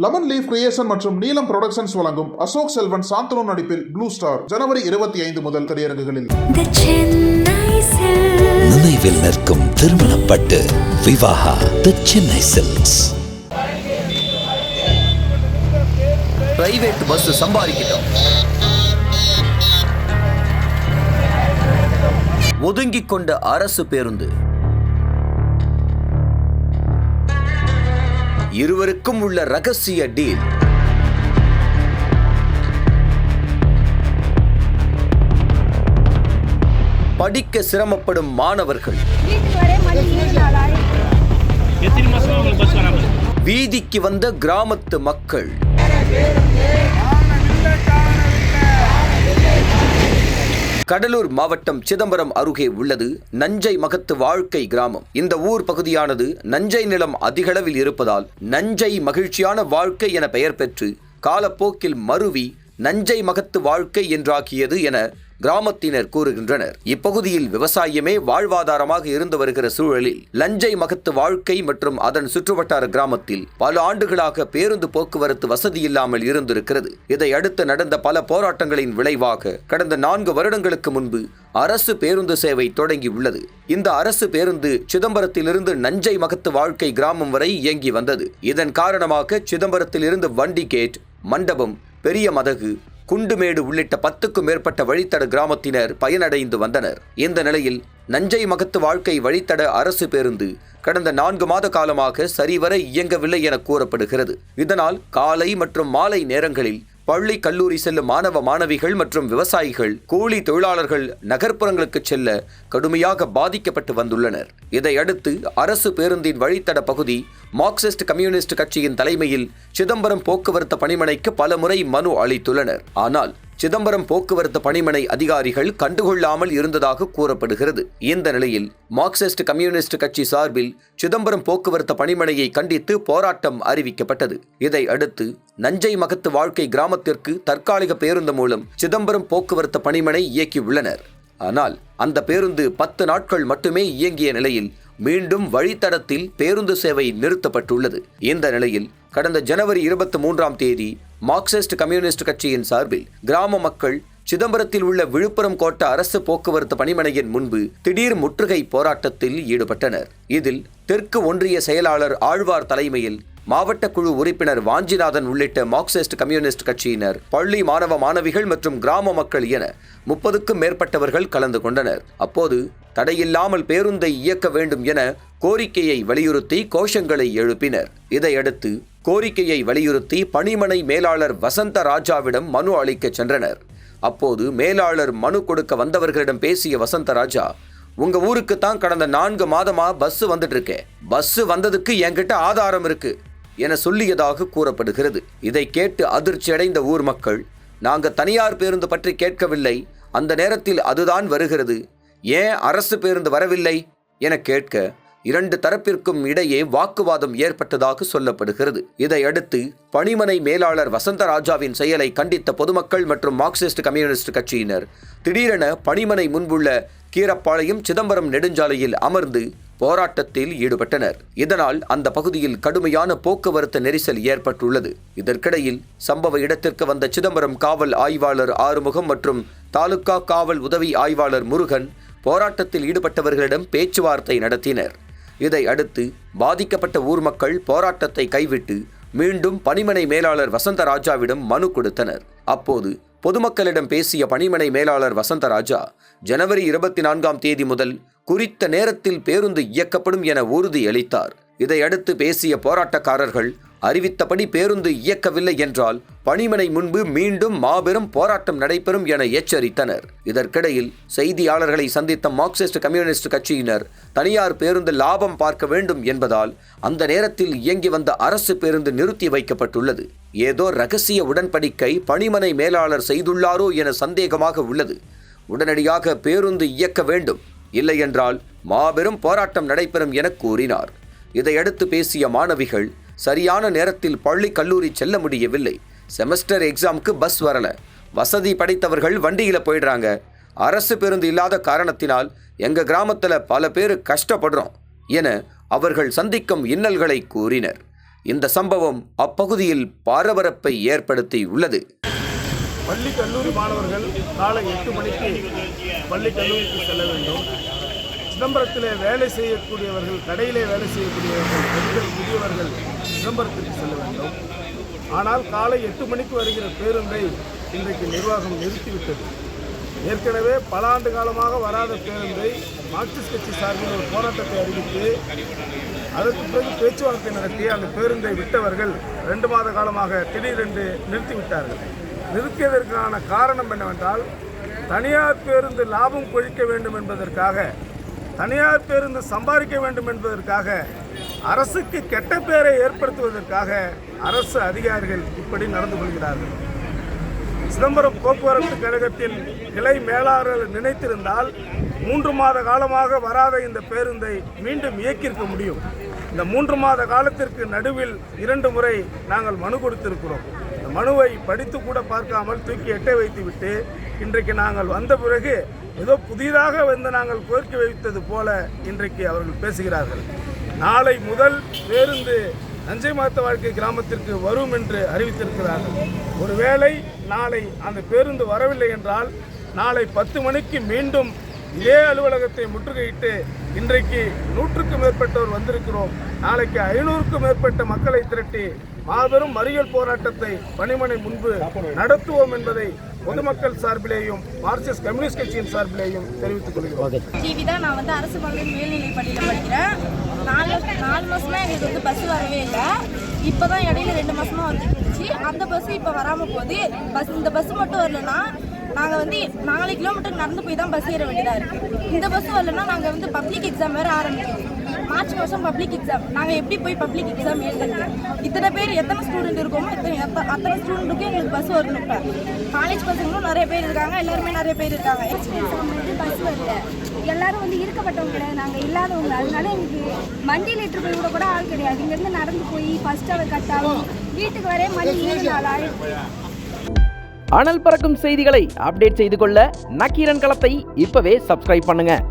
Lemon leaf creation மற்றும் நீலம் productions வழங்கும் அசோக் செல்வன் சாந்தனு நடிப்பில் ப்ளூ ஸ்டார் ஜனவரி இருபத்தி ஐந்து முதல் திரையரங்குகளில். The Chennai Silk. நினைவில் நிற்கும் திருமணப்பட்டு Vivaha the Chennai silks private bus சம்பாதிக்கிட்டோம். ஒதுங்கிக் கொண்ட அரசு பேருந்து. இருவருக்கும் உள்ள ரகசிய டீல் படிக்க சிரமப்படும் மாணவர்கள். வீதிக்கு வந்த கிராமத்து மக்கள். கடலூர் மாவட்டம் சிதம்பரம் அருகே உள்ளது நஞ்சை மகத்து வாழ்க்கை கிராமம். இந்த ஊர் பகுதியானது நஞ்சை நிலம் அதிகளவில் இருப்பதால் நஞ்சை மகிழ்ச்சியான வாழ்க்கை என பெயர் பெற்று காலப்போக்கில் மருவி நஞ்சை மகத்து வாழ்க்கை என்றாக்கியது என கிராமத்தினர் கூறுகின்றனர். இப்பகுதியில் விவசாயமே வாழ்வாதாரமாக இருந்து வருகிற சூழலில் லஞ்சை மகத்து வாழ்க்கை மற்றும் அதன் சுற்றுவட்டார கிராமத்தில் பல ஆண்டுகளாக பேருந்து போக்குவரத்து வசதி இல்லாமல் இருந்திருக்கிறது. இதையடுத்து நடந்த பல போராட்டங்களின் விளைவாக கடந்த நான்கு வருடங்களுக்கு முன்பு அரசு பேருந்து சேவை தொடங்கி உள்ளது. இந்த அரசு பேருந்து சிதம்பரத்திலிருந்து நஞ்சை மகத்து வாழ்க்கை கிராமம் வரை இயங்கி வந்தது. இதன் காரணமாக சிதம்பரத்திலிருந்து வண்டி கேட் மண்டபம் பெரிய மதகு குண்டுமேடு உள்ளிட்ட பத்துக்கும் மேற்பட்ட வழித்தட கிராமத்தினர் பயனடைந்து வந்தனர். இந்த நிலையில் நஞ்சை மகத்து வாழ்க்கை வழித்தட அரசு பேருந்து கடந்த நான்கு மாத காலமாக சரிவர இயங்கவில்லை என கூறப்படுகிறது. இதனால் காலை மற்றும் மாலை நேரங்களில் பள்ளி கல்லூரி செல்லும் மாணவ மாணவிகள் மற்றும் விவசாயிகள் கூலி தொழிலாளர்கள் நகர்ப்புறங்களுக்கு செல்ல கடுமையாக பாதிக்கப்பட்டு வந்துள்ளனர். இதையடுத்து அரசு பேருந்தின் வழித்தட பகுதி மார்க்சிஸ்ட் கம்யூனிஸ்ட் கட்சியின் தலைமையில் சிதம்பரம் போக்குவரத்து பணிமனைக்கு பலமுறை மனு அளித்துள்ளனர். ஆனால் சிதம்பரம் போக்குவரத்து பணிமனை அதிகாரிகள் கண்டுகொள்ளாமல் இருந்ததாக கூறப்படுகிறது. இந்த நிலையில் மார்க்சிஸ்ட் கம்யூனிஸ்ட் கட்சி சார்பில் சிதம்பரம் போக்குவரத்து பணிமனையை கண்டித்து போராட்டம் அறிவிக்கப்பட்டது. இதை அடுத்து நஞ்சை மகத்து வாழ்க்கை கிராமத்திற்கு தற்காலிக பேருந்து மூலம் சிதம்பரம் போக்குவரத்து பணிமனை இயக்கியுள்ளனர். ஆனால் அந்த பேருந்து பத்து நாட்கள் மட்டுமே இயங்கிய நிலையில் மீண்டும் வழித்தடத்தில் பேருந்து சேவை நிறுத்தப்பட்டுள்ளது. இந்த நிலையில் கடந்த ஜனவரி இருபத்தி மூன்றாம் தேதி மார்க்சிஸ்ட் கம்யூனிஸ்ட் கட்சியின் சார்பில் கிராம மக்கள் சிதம்பரத்தில் உள்ள விழுப்புரம் கோட்ட அரசு போக்குவரத்து பணிமனையின் முன்பு திடீர் முற்றுகை போராட்டத்தில் ஈடுபட்டனர். இதில் தெற்கு ஒன்றிய செயலாளர் ஆழ்வார் தலைமையில் மாவட்ட குழு உறுப்பினர் வாஞ்சிநாதன் உள்ளிட்ட மார்க்சிஸ்ட் கம்யூனிஸ்ட் கட்சியினர் பள்ளி மாணவ மாணவிகள் மற்றும் கிராம மக்கள் என முப்பதுக்கும் மேற்பட்டவர்கள் கலந்து கொண்டனர். அப்போது தடையில்லாமல் பேருந்தை இயக்க வேண்டும் என கோரிக்கையை வலியுறுத்தி கோஷங்களை எழுப்பினர். இதையடுத்து கோரிக்கையை வலியுறுத்தி பணிமனை மேலாளர் வசந்த ராஜாவிடம் மனு அளிக்கச் சென்றனர். அப்போது மேலாளர் மனு கொடுக்க வந்தவர்களிடம் பேசிய வசந்த ராஜா உங்க ஊருக்கு தான் கடந்த நான்கு மாதமா பஸ் வந்துட்டு இருக்கே பஸ் வந்ததுக்கு என்கிட்ட ஆதாரம் இருக்கு என சொல்லியதாக கூறப்படுகிறது. இதை கேட்டு அதிர்ச்சி அடைந்த ஊர் மக்கள் நாங்க தனியார் பேருந்து பற்றி கேட்கவில்லை. அந்த நேரத்தில் அதுதான் வருகிறது. ஏன் அரசு பேருந்து வரவில்லை? என கேட்க இரண்டு தரப்பிற்கும் இடையே வாக்குவாதம் ஏற்பட்டதாக சொல்லப்படுகிறது. இதையடுத்து பணிமனை மேலாளர் வசந்தராஜாவின் செயலை கண்டித்த பொதுமக்கள் மற்றும் மார்க்சிஸ்ட் கம்யூனிஸ்ட் கட்சியினர் திடீரென பணிமனை முன்புள்ள கீரப்பாளையம் சிதம்பரம் நெடுஞ்சாலையில் அமர்ந்து போராட்டத்தில் ஈடுபட்டனர். இதனால் அந்த பகுதியில் கடுமையான போக்குவரத்து நெரிசல் ஏற்பட்டுள்ளது. இதற்கிடையில் சம்பவ இடத்திற்கு வந்த சிதம்பரம் காவல் ஆய்வாளர் ஆறுமுகம் மற்றும் தாலுகா காவல் உதவி ஆய்வாளர் முருகன் போராட்டத்தில் ஈடுபட்டவர்களிடம் பேச்சுவார்த்தை நடத்தினர். இதை அடுத்து பாதிக்கப்பட்ட ஊர் மக்கள் போராட்டத்தை கைவிட்டு மீண்டும் பணிமனை மேலாளர் வசந்தராஜாவிடம் மனு கொடுத்தனர். அப்போது பொதுமக்களிடம் பேசிய பணிமனை மேலாளர் வசந்தராஜா ஜனவரி இருபத்தி நான்காம் தேதி முதல் குறித்த நேரத்தில் பேருந்து இயக்கப்படும் என உறுதியளித்தார். இதையடுத்து பேசிய போராட்டக்காரர்கள் அறிவித்தபடி பேருந்து இயக்கவில்லை என்றால் பணிமனை முன்பு மீண்டும் மாபெரும் போராட்டம் நடைபெறும் என எச்சரித்தனர். இதற்கிடையில் செய்தியாளர்களை சந்தித்த மார்க்சிஸ்ட் கம்யூனிஸ்ட் கட்சியினர் தனியார் பேருந்து லாபம் பார்க்க வேண்டும் என்பதால் அந்த நேரத்தில் இயங்கி வந்த அரசு பேருந்து நிறுத்தி வைக்கப்பட்டுள்ளது. ஏதோ ரகசிய உடன்படிக்கை பணிமனை மேலாளர் செய்துள்ளாரோ என சந்தேகமாக உள்ளது. உடனடியாக பேருந்து இயக்க வேண்டும். இல்லையென்றால் மாபெரும் போராட்டம் நடைபெறும் என கூறினார். இதையடுத்து பேசிய மாணவிகள் சரியான நேரத்தில் பள்ளி கல்லூரி செல்ல முடியவில்லை. செமஸ்டர் எக்ஸாமுக்கு பஸ் வரல. வசதி படைத்தவர்கள் வண்டியில் போயிடுறாங்க. அரசு பேருந்து இல்லாத காரணத்தினால் எங்கள் கிராமத்தில் பல பேர் கஷ்டப்படுறோம் என அவர்கள் சந்திக்கும் இன்னல்களை கூறினர். இந்த சம்பவம் அப்பகுதியில் பரபரப்பை ஏற்படுத்தி உள்ளது பள்ளி கல்லூரி மாணவர்கள் காலை எட்டு மணிக்கு பள்ளி கல்லூரிக்கு செல்ல வேண்டும். சிதம்பரத்திலே வேலை செய்யக்கூடியவர்கள் கடையிலே வேலை செய்யக்கூடியவர்கள் பெண்கள் முதியவர்கள் சிதம்பரத்திற்கு செல்ல வேண்டும். ஆனால் காலை எட்டு மணிக்கு வருகிற பேருந்தை இன்றைக்கு நிர்வாகம் நிறுத்திவிட்டது. ஏற்கனவே பல ஆண்டு காலமாக வராத பேருந்தை மார்க்சிஸ்ட் கட்சி சார்பில் ஒரு போராட்டத்தை அறிவித்து அதற்கு பிறகு பேச்சுவார்த்தை நடத்தி அந்த பேருந்தை விட்டவர்கள் ரெண்டு மாத காலமாக திடீரென்று நிறுத்திவிட்டார்கள். நிறுத்தியதற்கான காரணம் என்னவென்றால் தனியார் பேருந்து லாபம் கொழிக்க வேண்டும் என்பதற்காக தனியார் பேருந்து சம்பாதிக்க வேண்டும் என்பதற்காக அரசுக்கு கெட்ட பெயரை ஏற்படுத்துவதற்காக அரசு அதிகாரிகள் இப்படி நடந்து கொள்கிறார்கள். சிதம்பரம் போக்குவரத்து கழகத்தின் கிளை மேலாளர் நினைத்திருந்தால் மூன்று மாத காலமாக வராத இந்த பேருந்தை மீண்டும் இயக்கியிருக்க முடியும். இந்த மூன்று மாத காலத்திற்கு நடுவில் இரண்டு முறை நாங்கள் மனு கொடுத்திருக்கிறோம். இந்த மனுவை படித்து கூட பார்க்காமல் தூக்கி எட்டை வைத்துவிட்டு இன்றைக்கு நாங்கள் வந்த பிறகு ஏதோ புதிதாக வந்து நாங்கள் கோரிக்கை வைத்தது போல இன்றைக்கு அவர்கள் பேசுகிறார்கள். நாளை முதல் பேருந்து நஞ்சை மாத்த வாழ்க்கை கிராமத்திற்கு வரும் என்று அறிவித்திருக்கிறார்கள். ஒருவேளை நாளை அந்த பேருந்து வரவில்லை என்றால் நாளை பத்து மணிக்கு மீண்டும் இதே அலுவலகத்தை முற்றுகையிட்டு இன்றைக்கு நூற்றுக்கும் மேற்பட்டோர் வந்திருக்கிறோம். நாளைக்கு ஐநூறுக்கும் மேற்பட்ட மக்களை திரட்டி மாபெரும் மறியல் போராட்டத்தை பணிமனை முன்பு நடத்துவோம் என்பதை பொதுமக்கள் சார்பிலேயும் மார்க்சிஸ்ட் கம்யூனிஸ்ட் கட்சியின் சார்பிலேயும் தெரிவித்துக் கொள்கிறோம். டிவி தான் நான் வந்து அரசு மகளிர் மேல்நிலைப் பள்ளியில் படிக்கிறேன். நாலு நாலு மாசமா எங்களுக்கு வந்து பஸ் வரவே இல்லை. இப்போ தான் இடையில ரெண்டு மாசமா வந்துட்டு இருந்துச்சு அந்த பஸ் இப்போ வராமல் போகுது. பஸ் இந்த பஸ் மட்டும் வரலன்னா நாங்கள் வந்து நாலு கிலோமீட்டர் நடந்து போய் தான் பஸ் ஏற வேண்டியதாக இருக்குது இந்த பஸ் வரலன்னா நாங்கள் வந்து பப்ளிக் எக்ஸாம் வேறு ஆரம்பிக்கும் மார்ச் மாதம் பப்ளிக் எக்ஸாம் நாங்கள் எப்படி போய் பப்ளிக் எக்ஸாம் எழுதுறது? இத்தனை பேர் எத்தனை ஸ்டூடெண்ட் இருக்கோமோ எத்தனை எத்த- அத்தனை ஸ்டூடெண்ட்டுக்கும் எங்களுக்கு பஸ் வரணும் இப்போ. காலேஜ் பசங்களும் நிறைய பேர் இருக்காங்க எல்லாருமே நிறைய பேர் இருக்காங்க. வந்து பஸ் வரல எல்லாரும் வந்து இருக்கப்பட்டவங்க கிடையாது. நாங்கள் இல்லாதவங்க. அதனால எங்களுக்கு வண்டியில் எட்டு போய் கூட கூட ஆள் கிடையாது. இங்கேருந்து நடந்து போய் ஃபர்ஸ்ட் அவர் கட் ஆகும் வீட்டுக்கு வரே மணி ஏழு நாள் ஆயிடுச்சு. அனல் பறக்கும் செய்திகளை அப்டேட் செய்து கொள்ள நக்கீரன் களத்தை இப்பவே சப்ஸ்கிரைப் பண்ணுங்க.